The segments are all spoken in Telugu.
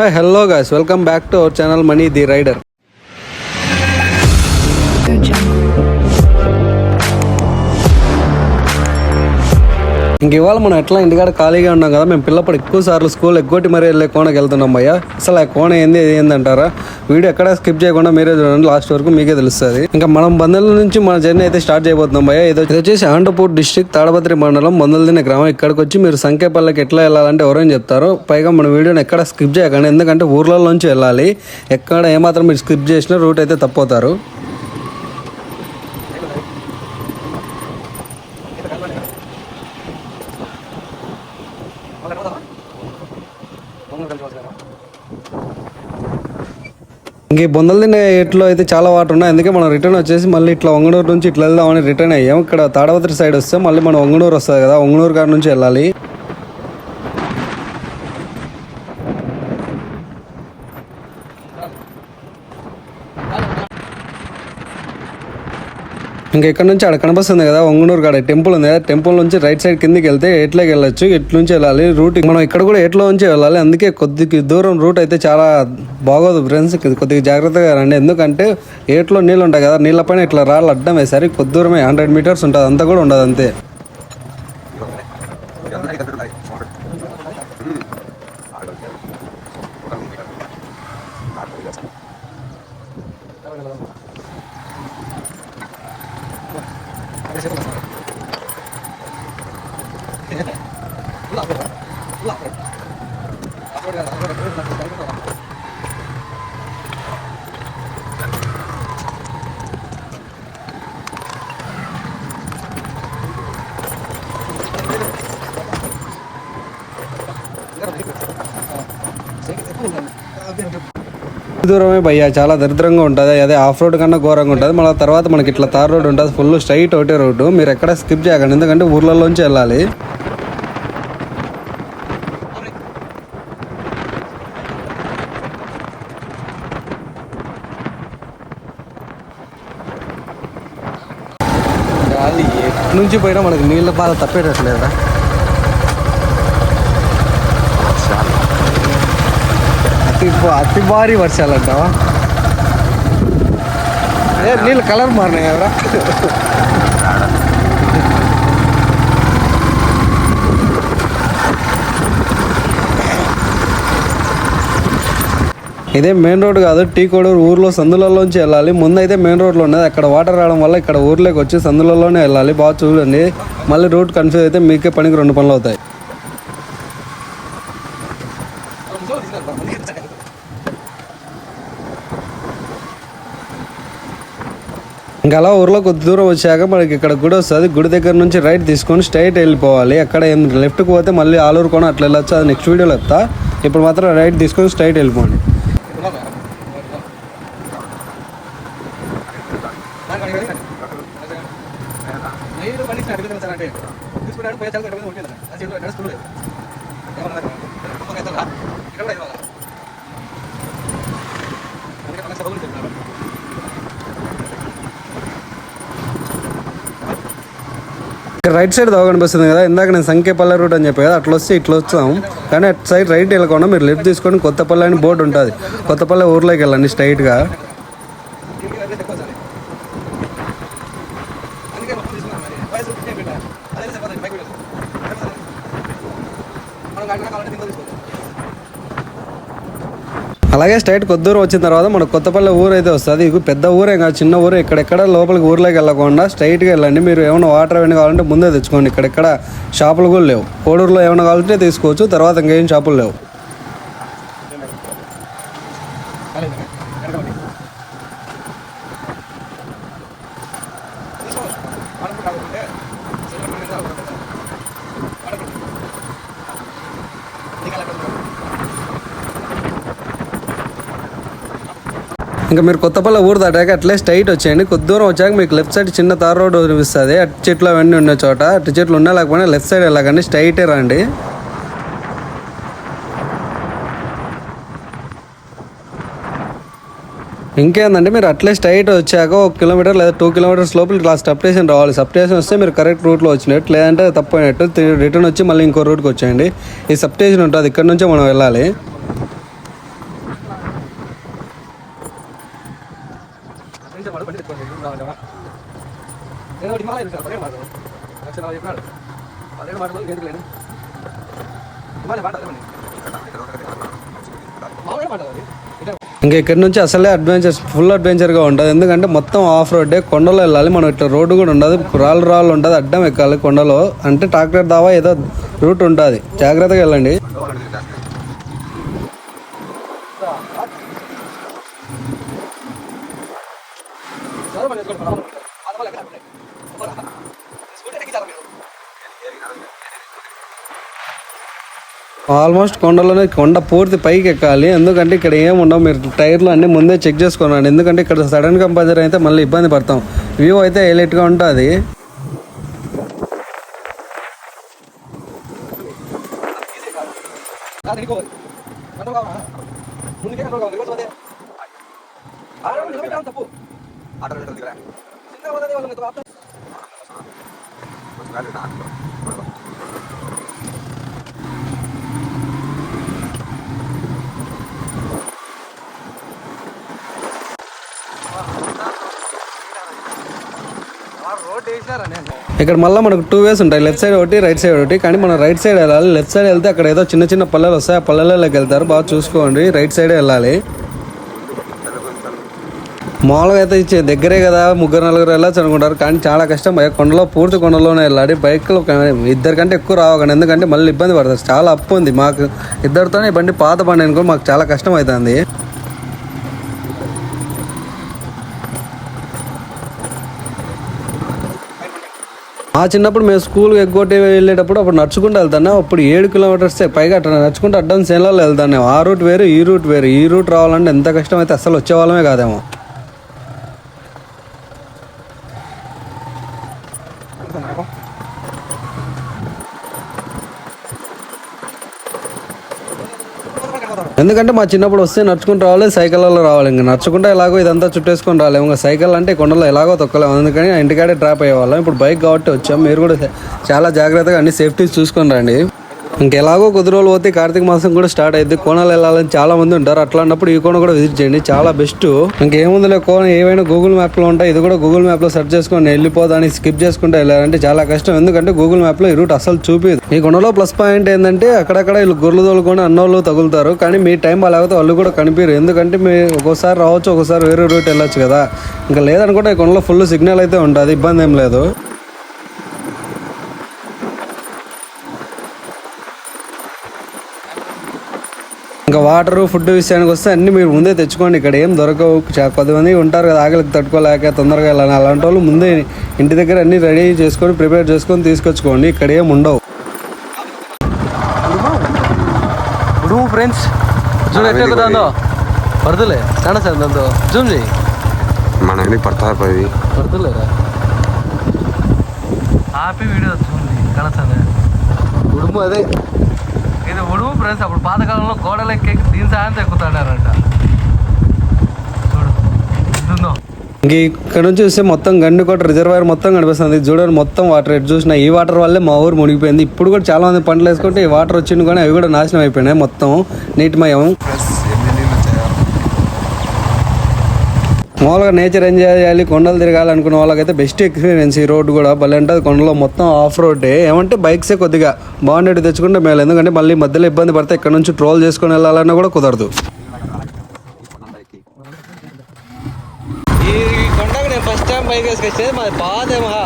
Hi, hello guys, welcome back to our channel Money the Rider. ఇంక ఇవాళ మనం ఎట్లా ఇంటికాడ ఖాళీగా ఉన్నాం కదా మేము పిల్లప్పుడు ఎక్కువ సార్లు స్కూల్ ఎక్కువటి మరీ వెళ్ళే కోణకి వెళ్తున్నాం అయ్యా అసలు ఆ కోణ ఏంది ఏందంటారా వీడియో ఎక్కడ స్కిప్ చేయకుండా మీరే చూడండి లాస్ట్ వరకు మీకే తెలుస్తుంది ఇంకా మనం బందల నుంచి మన జర్నీ అయితే స్టార్ట్ చేయబోతున్నాం అయ్యా ఇది వచ్చేసి ఆండపూర్ డిస్టిక్ తాడపత్రి మండలం బందలదిన గ్రామం ఇక్కడికి వచ్చి మీరు సంకేపల్లకి ఎట్లా వెళ్ళాలంటే ఎవరైనా చెప్తారు పైగా మన వీడియోని ఎక్కడ స్కిప్ చేయకండి ఎందుకంటే ఊర్లలోంచి వెళ్ళాలి ఎక్కడ ఏమాత్రం మీరు స్కిప్ చేసినా రూట్ అయితే తప్పవుతారు మనకి బొందలు తినే ఎట్లో అయితే చాలా వాటర్ ఉన్నాయి అందుకే మనం రిటర్న్ వచ్చేసి మళ్ళీ ఇట్లా ఒంగనూరు నుంచి ఇట్లా అని రిటర్న్ అయ్యాం ఇక్కడ తాడవత్రి సైడ్ వస్తే మళ్ళీ మనం ఒంగనూరు వస్తుంది కదా ఒంగనూరు కాడ నుంచి వెళ్ళాలి ఇంకా ఇక్కడ నుంచి అక్కడ కనిపిస్తుంది కదా ఒంగనూరు కాడ టెంపుల్ ఉంది కదా టెంపుల్ నుంచి రైట్ సైడ్ కిందికి వెళ్తే ఎట్లా వెళ్ళొచ్చు ఎట్ల నుంచి వెళ్ళాలి రూట్ మనం ఇక్కడ కూడా ఎట్ల నుంచి వెళ్ళాలి అందుకే కొద్దిగా దూరం రూట్ అయితే చాలా బాగోదు ఫ్రెండ్స్ కొద్దిగా జాగ్రత్తగా రండి ఎందుకంటే ఏట్లో నీళ్ళు ఉంటాయి కదా నీళ్ళ పైన ఇట్లా రాళ్ళు అడ్డం వేసారి కొద్ది దూరమే హండ్రెడ్ మీటర్స్ ఉంటుంది అంతా కూడా ఉండదు అంతే దూరమే భయ్యా చాలా దరిద్రంగా ఉంటుంది అదే ఆఫ్ రోడ్ కన్నా ఘోరంగా ఉంటుంది మళ్ళీ తర్వాత మనకి ఇట్లా తార్ రోడ్ ఉంటుంది ఫుల్ స్ట్రైట్ ఒకటే రోడ్డు మీరు ఎక్కడ స్కిప్ చేయకండి ఎందుకంటే ఊర్లలోంచి వెళ్ళాలి గాలి నుంచిపోయినా మనకు నీళ్ళ బాధ తప్పేటట్లేదా అతి అతి భారీ వర్షాలు అంటావా నీళ్ళు కలర్ మారినాయి ఎవరా ఇదే మెయిన్ రోడ్ కాదు టీ కోడూరు ఊర్లో సందులలోంచి వెళ్ళాలి ముందైతే మెయిన్ రోడ్లో ఉన్నది అక్కడ వాటర్ రావడం వల్ల ఇక్కడ ఊర్లోకి వచ్చి సందులలోనే వెళ్ళాలి బాగా చూడండి మళ్ళీ రూట్ కన్ఫ్యూజ్ అయితే మీకే పనికి రెండు పనులు అవుతాయి ఇంకా అలా ఊర్లో కొద్ది దూరం వచ్చాక మనకి ఇక్కడ గుడి వస్తుంది గుడి దగ్గర నుంచి రైట్ తీసుకొని స్ట్రైట్ వెళ్ళిపోవాలి అక్కడ లెఫ్ట్కి పోతే మళ్ళీ ఆలూరుకొని అట్లా వెళ్ళొచ్చు అది నెక్స్ట్ వీడియోలో వస్తా ఇప్పుడు మాత్రం రైట్ తీసుకొని స్ట్రైట్ వెళ్ళిపోండి ఇక్కడ రైట్ సైడ్ దోగండి కనిపిస్తుంది కదా ఇందాక నేను సంఖ్యపల్లె రూట్ అని చెప్పి కదా అట్లా వస్తే ఇట్లా వస్తాం కానీ అటు సైడ్ రైట్ వెళ్ళకుండా మీరు లెఫ్ట్ తీసుకొని కొత్తపల్లి అని బోర్డు ఉంటుంది కొత్తపల్లె ఊర్లోకి వెళ్ళండి స్ట్రైట్గా అలాగే స్ట్రైట్ దూరం వచ్చిన తర్వాత మనకు కొత్తపల్లి ఊరు అయితే వస్తుంది ఇది పెద్ద ఊరే కాదు చిన్న ఊరు ఇక్కడెక్కడ లోపలికి ఊర్లోకి వెళ్ళకుండా స్ట్రైట్గా వెళ్ళండి మీరు ఏమైనా వాటర్ ఏమైనా కావాలంటే ముందే తెచ్చుకోండి ఇక్కడెక్కడ షాపులు కూడా లేవు కోడూరులో ఏమైనా కావాలంటే తీసుకోవచ్చు తర్వాత ఇంకేం షాపులు లేవు ఇంకా మీరు కొత్తపల్లి ఊరు దాటాక అట్లే స్ట్రైట్ వచ్చేయండి కొద్ది దూరం వచ్చాక మీకు లెఫ్ట్ సైడ్ చిన్న తార్ రోడ్ కనిపిస్తుంది అటు చెట్లు అవన్నీ ఉన్న చోట అటు చెట్లు ఉన్నా లేకపోయినా లెఫ్ట్ సైడ్ వెళ్ళకండి స్ట్రైటే రండి ఇంకేందంటే మీరు అట్లే స్ట్రైట్ వచ్చాక ఒక కిలోమీటర్ లేదా టూ కిలోమీటర్స్ లోపల ఇట్లా సప్టేషన్ రావాలి సప్టేషన్ వస్తే మీరు కరెక్ట్ రూట్లో వచ్చినట్టు లేదంటే తప్పైనట్టు రిటర్న్ వచ్చి మళ్ళీ ఇంకో రూట్కి వచ్చేయండి ఈ సప్టేషన్ ఉంటుంది ఇక్కడ నుంచే మనం వెళ్ళాలి హిమాలయ సార్ మాటలు లక్ష నలభై చెప్పినాడు మాటలు ఇంకా ఇక్కడి నుంచి అసలే అడ్వెంచర్ ఫుల్ అడ్వెంచర్గా ఉంటుంది ఎందుకంటే మొత్తం ఆఫ్ రోడ్డే కొండలో వెళ్ళాలి మనం ఇట్లా రోడ్డు కూడా ఉండదు రాళ్ళు రాళ్ళు ఉంటుంది అడ్డం ఎక్కాలి కొండలో అంటే ట్రాక్టర్ దావా ఏదో రూట్ ఉంటుంది జాగ్రత్తగా వెళ్ళండి ఆల్మోస్ట్ కొండలోనే కొండ పూర్తి పైకి ఎక్కాలి ఎందుకంటే ఇక్కడ ఏముండవు మీరు టైర్లు అన్నీ ముందే చెక్ చేసుకున్నాను ఎందుకంటే ఇక్కడ సడన్ కంపల్సరీ అయితే మళ్ళీ ఇబ్బంది పడతాం వ్యూ అయితే హైలైట్గా ఉంటుంది ఆర్డర్ ఇక్కడ మళ్ళీ మనకు టూ వేస్ ఉంటాయి లెఫ్ట్ సైడ్ ఒకటి రైట్ సైడ్ ఒకటి కానీ మనం రైట్ సైడ్ వెళ్ళాలి లెఫ్ట్ సైడ్ వెళ్తే అక్కడ ఏదో చిన్న చిన్న పల్లెలు వస్తాయి ఆ వెళ్తారు బాగా చూసుకోండి రైట్ సైడ్ వెళ్ళాలి మామూలుగా అయితే ఇచ్చే దగ్గరే కదా ముగ్గురు నలుగురు వెళ్ళచ్చు అనుకుంటారు కానీ చాలా కష్టం కొండలో పూర్తి కొండలోనే వెళ్ళాలి బైక్లు ఇద్దరు కంటే ఎక్కువ రావకండి ఎందుకంటే మళ్ళీ ఇబ్బంది పడుతుంది చాలా అప్పు ఉంది మాకు ఇద్దరితోనే బండి పాత బండి అనుకో మాకు చాలా కష్టం అవుతుంది ఆ చిన్నప్పుడు మేము స్కూల్ ఎగ్గొట్టి వెళ్ళేటప్పుడు అప్పుడు నడుచుకుంటూ వెళ్తాను అప్పుడు ఏడు కిలోమీటర్స్ పైగా అట్ట నడుచుకుంటూ అడ్డం సేలలో వెళ్తాను ఆ రూట్ వేరు ఈ రూట్ వేరు ఈ రూట్ రావాలంటే ఎంత కష్టం అయితే అసలు వచ్చేవాళ్ళమే కాదేమో ఎందుకంటే మా చిన్నప్పుడు వస్తే నడుచుకుంటూ రావాలి సైకిళ్ళలో రావాలి ఇంకా నడుచుకుంటే ఎలాగో ఇదంతా చుట్టేసుకొని రాలేము ఇంకా సైకిల్ అంటే కొండలో ఎలాగో తొక్కలేము అందుకని ఇంటికాడే డ్రాప్ అయ్యేవాళ్ళం ఇప్పుడు బైక్ కాబట్టి వచ్చాం మీరు కూడా చాలా జాగ్రత్తగా అన్ని సేఫ్టీస్ చూసుకుని రండి ఇంకెలాగో కొద్ది రోజులు పోతే కార్తీక మాసం కూడా స్టార్ట్ అయింది కోణాలు వెళ్ళాలని చాలా మంది ఉంటారు అట్లాంటప్పుడు ఈ కోణ కూడా విజిట్ చేయండి చాలా బెస్ట్ ఇంకేముందిలే కోణ ఏవైనా గూగుల్ మ్యాప్ లో ఉంటాయి ఇది కూడా గూగుల్ మ్యాప్ లో సెర్చ్ చేసుకొని వెళ్ళిపోదాని స్కిప్ చేసుకుంటే వెళ్ళాలంటే చాలా కష్టం ఎందుకంటే గూగుల్ మ్యాప్ లో ఈ రూట్ అసలు చూపిదు ఈ కొండలో ప్లస్ పాయింట్ ఏంటంటే అక్కడక్కడ వీళ్ళు గొర్రెలు తోలుకొని అన్నోళ్ళు తగులుతారు కానీ మీ టైం అలాగితే వాళ్ళు కూడా కనిపించరు ఎందుకంటే మీ ఒక్కోసారి రావచ్చు ఒకసారి వేరే రూట్ వెళ్ళొచ్చు కదా ఇంకా లేదనుకుంటే ఈ కొండలో ఫుల్ సిగ్నల్ అయితే ఉంటుంది ఇబ్బంది ఏం లేదు ఇంకా వాటర్ ఫుడ్ విషయానికి వస్తే అన్ని మీరు ముందే తెచ్చుకోండి ఇక్కడ ఏం దొరకవు మంది ఉంటారు కదా ఆకలికి తట్టుకోలేక తొందరగా వెళ్ళాలి అలాంటి వాళ్ళు ముందే ఇంటి దగ్గర అన్ని రెడీ చేసుకొని ప్రిపేర్ చేసుకొని తీసుకొచ్చుకోండి ఇక్కడ ఏం ఉండవు ఫ్రెండ్స్ దాంతో మనకి కుటుంబం అదే ఎవడు ఫ్రెండ్స్ అప్పుడు పాతకాలంలో గోడలు ఎక్కే దీని సాయంతో ఎక్కుతాడారంట ఇంకా ఇక్కడ నుంచి చూస్తే మొత్తం గండికోట రిజర్వాయర్ మొత్తం కనిపిస్తుంది చూడండి మొత్తం వాటర్ ఎటు చూసిన ఈ వాటర్ వల్లే మా ఊరు మునిగిపోయింది ఇప్పుడు కూడా చాలా మంది పంటలు వేసుకుంటే ఈ వాటర్ వచ్చింది కానీ అవి కూడా నాశనం అయిపోయినాయి మొత్తం నీటిమయం మామూలుగా నేచర్ ఎంజాయ్ చేయాలి కొండలు అనుకున్న వాళ్ళకైతే బెస్ట్ ఎక్స్పీరియన్స్ ఈ రోడ్డు కూడా భలే ఉంటుంది కొండలో మొత్తం ఆఫ్ రోడ్డే ఏమంటే బైక్సే కొద్దిగా బాగుండేది తెచ్చుకుంటే మేలు ఎందుకంటే మళ్ళీ మధ్యలో ఇబ్బంది పడితే ఇక్కడ నుంచి ట్రోల్ చేసుకుని వెళ్ళాలన్నా కూడా కుదరదు ఈ ఫస్ట్ టైం బైక్ వేసుకొచ్చేది మాది పాదేమహా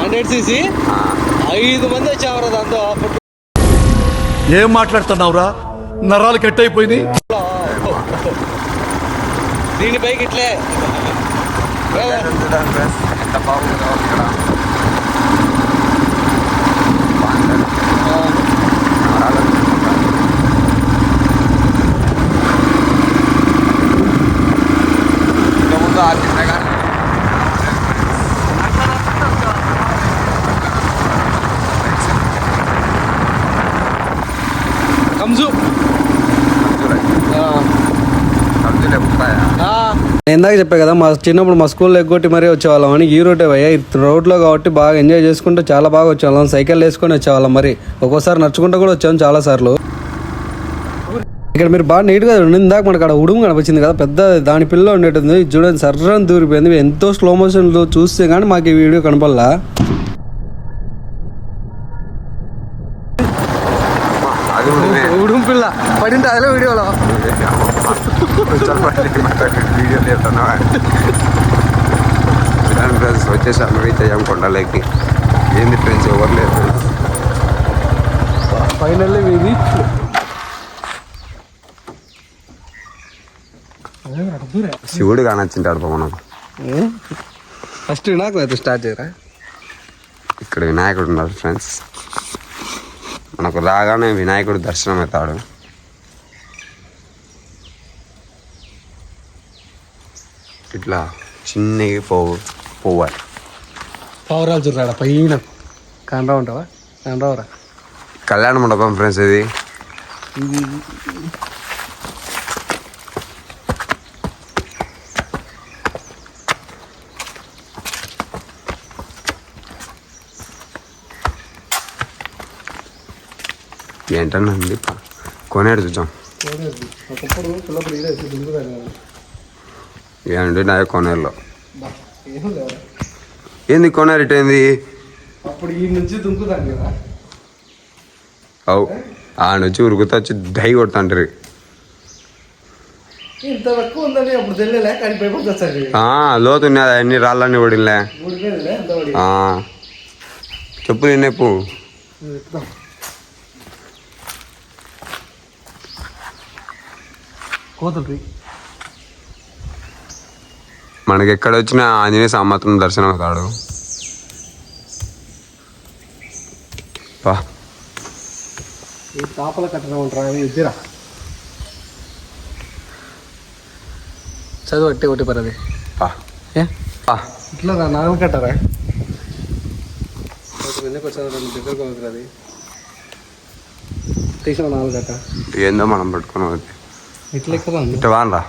హండ్రెడ్ సీసీ ఐదు మంది వచ్చామరా దాంతో ఏం మాట్లాడుతున్నావురా నరాలు కట్ అయిపోయినాయి దీని బైక్ ఇట్లే ఎంత బాగుందో ఇక్కడ Come zoom. నేను ఇందాక చెప్పాను కదా మా చిన్నప్పుడు మా స్కూల్లో ఎగ్గొట్టి మరీ వచ్చేవాళ్ళం అని ఈ రోడ్డే అయ్యా రోడ్లో కాబట్టి బాగా ఎంజాయ్ చేసుకుంటూ చాలా బాగా వచ్చేవాళ్ళం సైకిల్ వేసుకొని వచ్చేవాళ్ళం మరి ఒక్కోసారి నడుచుకుంటూ కూడా వచ్చాము సార్లు ఇక్కడ మీరు బాగా నీట్గా ఉండింది ఇందాక మనకు అక్కడ ఉడుము కనిపించింది కదా పెద్ద దాని పిల్ల ఉండేటుంది చూడండి సర్రం దూరిపోయింది ఎంతో స్లో మోషన్లో చూస్తే కానీ మాకు ఈ వీడియో కనపడలా ఉడుము పిల్ల పడింది అదే వీడియోలో சொல்லறதுக்கு இந்த மார்க்கெட் வீடியோ எடுத்தனான் फ्रेंड्स வந்து செட்ட அமீதா यंग கொண்டாலெக்ட் 얘는 டிஃபரன்ஸ் ஓவர் லே ஃப்ரெண்ட்ஸ் ஃபைனலி वी ரீச் சிவடு गाना சிந்தார் போனோம் அஸ்ட் வினாக் வந்து ஸ்டார்ட் ஆதிர இங்க விநாயகர் உள்ளார் फ्रेंड्स நமக்கு ராகானே விநாயகர் தரிசனம் 했다డు ఇట్లా చిన్నగా పో పోవాలి పావురాలు చూడరా పైన కనరా ఉంటావా కనరావరా కళ్యాణ మండపం ఫ్రెండ్స్ ఇది ఏంటన్నా అండి కొనేడు చూద్దాం ఒకప్పుడు పిల్లప్పుడు ఇదే ఏమండి నా కొనేలో ఏంది కొనేరు ఇటేంది అప్పుడు అవు ఆ నుంచి ఉరుకుతా వచ్చి డై కొడుతుంటారు ఇంత లోతు అన్ని రాళ్ళన్నీ పడిలే చెప్పు నేను కోతుంది మనకి ఎక్కడ వచ్చినా ఆంజనేయ సామాత్రం దర్శనం అవుతాడు చదువు ఒకటి ఒకటి పర్వది ఇట్లా నాలుగు కట్టరా ఎందుకు వచ్చారు దగ్గరకు అవుతుంది తీసిన నాలుగు కట్ట ఏందో మనం పట్టుకున్నాం ఇట్లా ఎక్కువ ఇట్లా బాగా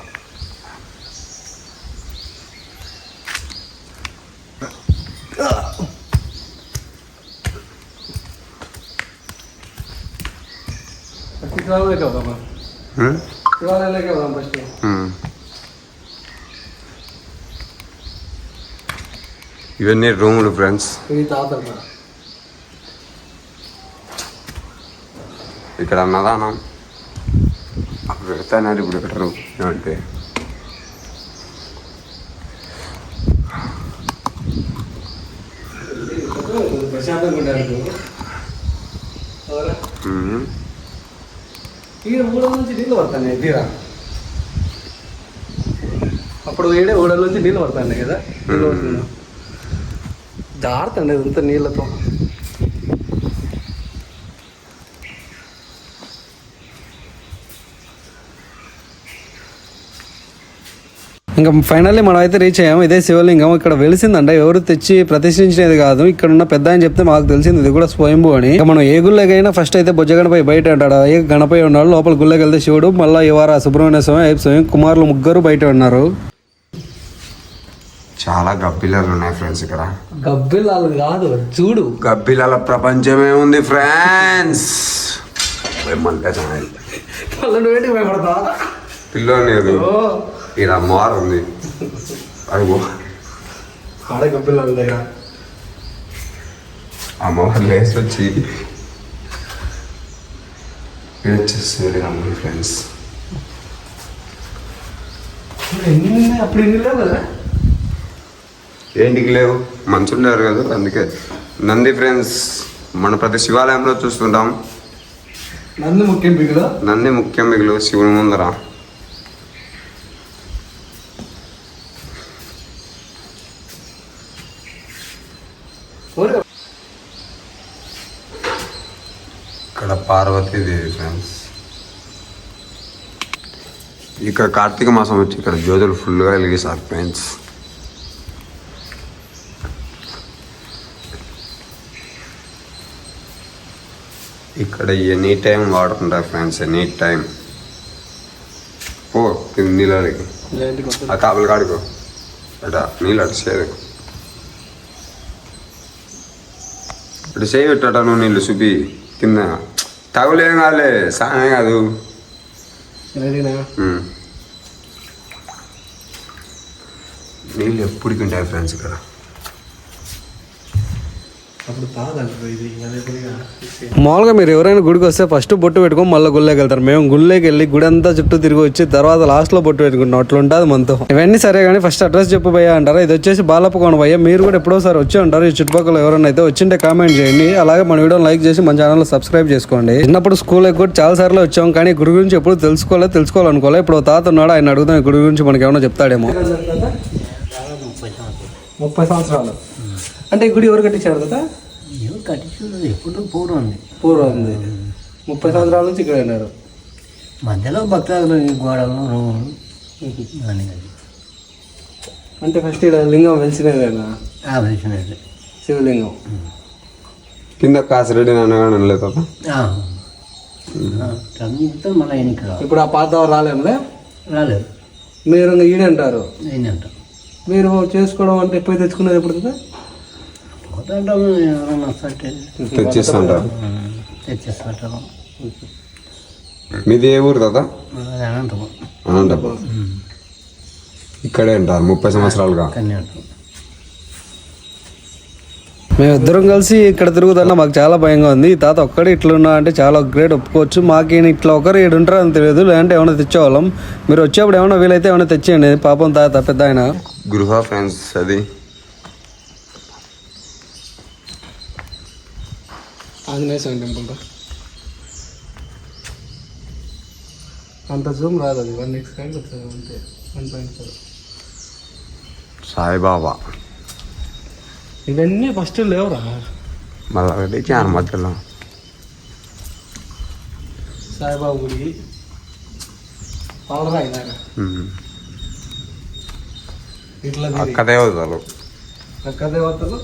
ఇవన్నీ రూములు ఫ్రెండ్స్ ఇక్కడ అన్నదానం అప్పుడు పెడతానని ఇప్పుడు పెట్టరు ఏమంటే నుంచి నీళ్ళు పడతాయి తీరా అప్పుడు ఈడే ఊడల నుంచి నీళ్ళు పడతాయి కదా జారుతండి ఎంత నీళ్ళతో ఇంకా ఫైనల్లీ మనం అయితే రీచ్ అయ్యాము ఇదే శివలింగం ఇక్కడ వెలిసిందంట ఎవరు తెచ్చి ప్రతిష్ఠించినది కాదు ఇక్కడ ఉన్న పెద్ద అని చెప్తే మాకు తెలిసింది ఇది కూడా స్వయంభూ అని ఇంకా మనం ఏ గుళ్ళకైనా ఫస్ట్ అయితే బుజ్జ గణపై బయట ఉంటాడు ఏ గణపై ఉన్నాడు లోపల గుళ్ళకి వెళ్తే శివుడు మళ్ళీ ఇవార సుబ్రహ్మణ్య స్వామి స్వామి కుమారులు ముగ్గురు బయట ఉన్నారు చాలా గబ్బిలాలు ఉన్నాయి ఫ్రెండ్స్ ఇక్కడ గబ్బిలాలు కాదు చూడు గబ్బిలాల ప్రపంచమే ఉంది ఫ్రెండ్స్ పిల్లో లేదు ఇక్కడ మార్ ఉంది అయ్యో అమ్మవారు లేసి వచ్చి వచ్చేస్తుంది ఫ్రెండ్స్ అప్పుడు ఎన్ని అప్పుడు కదా ఏంటికి లేవు మంచున్నారు కదా అందుకే నంది ఫ్రెండ్స్ మన ప్రతి శివాలయంలో చూస్తుంటాం నంది ముఖ్యం మిగులు నంది ముఖ్యం మిగులు శివుని ముందర ఇక్కడ పార్వతీదేవి ఫ్రెండ్స్ ఇక్కడ కార్తీక మాసం వచ్చి ఇక్కడ జ్యోతులు ఫుల్గా వెలిగి ఫ్రెండ్స్ ఇక్కడ ఎనీ టైం వాడుకుంటారు ఫ్రెండ్స్ ఎనీ టైం పో నీళ్ళకి ఆ కాపలు కాడుకో అట నీళ్ళు అటు సేదు ఇటు సేవ్ ఇట్టట నువ్వు నీళ్ళు చూపి కింద తగులేం కాలే సానే కాదు నీళ్ళు ఎప్పుడు తింటాయి ఫ్రెండ్స్ ఇక్కడ మామూలుగా మీరు ఎవరైనా గుడికి వస్తే ఫస్ట్ బొట్టు పెట్టుకో మళ్ళీ గుళ్ళకి వెళ్తారు మేము గుళ్ళకి వెళ్ళి గుడి అంతా చుట్టూ తిరిగి వచ్చి తర్వాత లాస్ట్లో బొట్టు పెట్టుకుంటాం అట్లా ఉంటుంది మనతో ఇవన్నీ సరే కానీ ఫస్ట్ అడ్రస్ చెప్పు భయ్యా అంటారా ఇది వచ్చేసి బాలపకోన భయ్య మీరు కూడా ఎప్పుడోసారి వచ్చి ఉంటారు ఈ చుట్టుపక్కల ఎవరైనా అయితే వచ్చింటే కామెంట్ చేయండి అలాగే మన వీడియో లైక్ చేసి మన ఛానల్ సబ్స్క్రైబ్ చేసుకోండి చిన్నప్పుడు స్కూల్ కూడా చాలా సార్లు వచ్చాం కానీ గుడి గురించి ఎప్పుడు తెలుసుకోలేదు తెలుసుకోవాలనుకోలే ఇప్పుడు తాత ఉన్నాడు ఆయన అడుగుతాను గుడి గురించి మనకి ఏమైనా చెప్తాడేమో ముప్పై సంవత్సరాలు అంటే గుడి ఎవరు కట్టించారు కదా ఎవరు కట్టించారు ఎప్పుడు పూర్వం పూర్వం ముప్పై సంవత్సరాల నుంచి ఇక్కడ ఉన్నారు మధ్యలో భక్తులు గోడలు రూములు అంటే ఫస్ట్ ఇక్కడ లింగం వెలిసినదేనా వెలిసినది శివలింగం కింద కాసిరెడ్డి అనగానలేదు కదా ఇప్పుడు ఆ పాత రాలేములే రాలేదు మీరు ఈయన అంటారు మీరు చేసుకోవడం అంటే ఎప్పుడు తెచ్చుకున్నారు ఎప్పుడు కదా తెచ్చిస్తుంటారు మీది ఏ ఊరు కదా అనంతపురం అనంతపురం ఇక్కడే ఉంటారు ముప్పై సంవత్సరాలుగా మేమిద్దరం కలిసి ఇక్కడ తిరుగుతున్నా మాకు చాలా భయంగా ఉంది తాత ఒక్కడే ఇట్లున్నా అంటే చాలా గ్రేట్ ఒప్పుకోవచ్చు మాకేం ఇట్లా ఒకరు ఇక్కడ ఉంటారో అని తెలియదు లేదంటే ఏమైనా తెచ్చేవాళ్ళం మీరు వచ్చేప్పుడు ఏమైనా వీలైతే ఏమైనా తెచ్చేయండి పాపం తాత పెద్ద ఆయన గృహ ఫ్యాన్స్ అది ఆంజనేయ స్వామి టెంపుల్ రా అంత జూమ్ రాదు అది వన్ ఎక్స్ కాడికి వస్తుంది అంతే వన్ పాయింట్ ఫోర్ సాయిబాబా ఇవన్నీ ఫస్ట్ లేవురా మళ్ళీ ఒకటి చాలా మధ్యలో సాయిబాబు గుడి పాలరా పాలరాయి ఇట్లా అక్క దేవతలు అక్క దేవతలు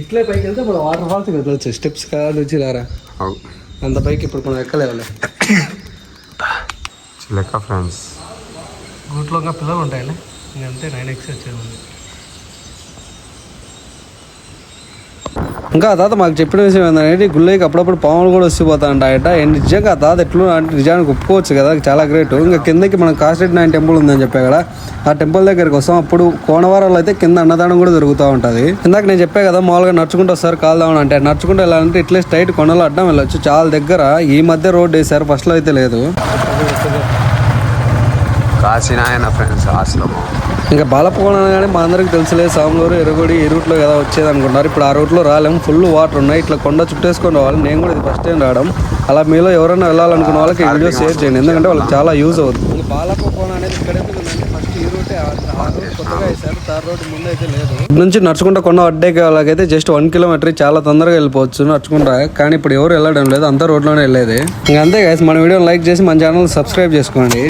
ఇట్లే పైకి వెళ్తే వాటర్ ఫాల్స్ వెళ్ళొచ్చు స్టెప్స్ కాదు వచ్చి రారా అంత పైకి ఇప్పుడు మనం ఎక్కలేవాలి లెక్క ఫ్రెండ్స్ గూట్లో పిల్లలు ఉంటాయిలే అంతే నైన్ ఎక్స్ వచ్చేది ఇంకా ఆ తాత మాకు చెప్పిన విషయం ఏంటంటే గుళ్ళకి అప్పుడప్పుడు పాములు కూడా ఉంటాయట అండ్ నిజంగా ఆ తాత ఎట్లు అంటే నిజానికి ఒప్పుకోవచ్చు కదా చాలా గ్రేట్ ఇంకా కిందకి మనం కాస్టెడ్ నైన్ టెంపుల్ ఉందని చెప్పే కదా ఆ టెంపుల్ దగ్గరికి వస్తాం అప్పుడు కోనవారాలు అయితే కింద అన్నదానం కూడా దొరుకుతూ ఉంటుంది ఇందాక నేను చెప్పే కదా మామూలుగా నడుచుకుంటూ వస్తారు కాలుదామని అంటే నడుచుకుంటూ వెళ్ళాలంటే ఇట్లే స్ట్రైట్ కొండలు అడ్డం వెళ్ళొచ్చు చాలా దగ్గర ఈ మధ్య రోడ్ వేసారు ఫస్ట్లో అయితే లేదు కాశీనాయన ఫ్రెండ్స్ ఆశ్రమం ఇంకా బాలపకోణ అనగానే మా అందరికీ తెలుసులే సాములూరు ఎరుగుడి ఈ రూట్లో కదా వచ్చేది అనుకుంటున్నారు ఇప్పుడు ఆ రూట్లో రాలేము ఫుల్ వాటర్ ఉన్నాయి ఇట్లా కొండ చుట్టేసుకొని రావాలి నేను కూడా ఇది ఫస్ట్ టైం రావడం అలా మీలో ఎవరైనా వెళ్ళాలనుకున్న వాళ్ళకి ఈ వీడియో షేర్ చేయండి ఎందుకంటే వాళ్ళకి చాలా యూజ్ అవుతుంది ఇంకా బాలపకోణ అనేది ఇక్కడ ఫస్ట్ ఈ రూటే కొత్తగా వేసారు రోడ్ ముందు అయితే నుంచి నడుచుకుంటా కొన్న అడ్డేకి వాళ్ళకైతే జస్ట్ వన్ కిలోమీటర్ చాలా తొందరగా వెళ్ళిపోవచ్చు నడుచుకుంటా కానీ ఇప్పుడు ఎవరు వెళ్ళడం లేదు అంత రోడ్లోనే వెళ్ళేది ఇంకా అంతే గాయస్ మన వీడియోని లైక్ చేసి మన ఛానల్ సబ్స్క్రైబ్ చేసుకోండి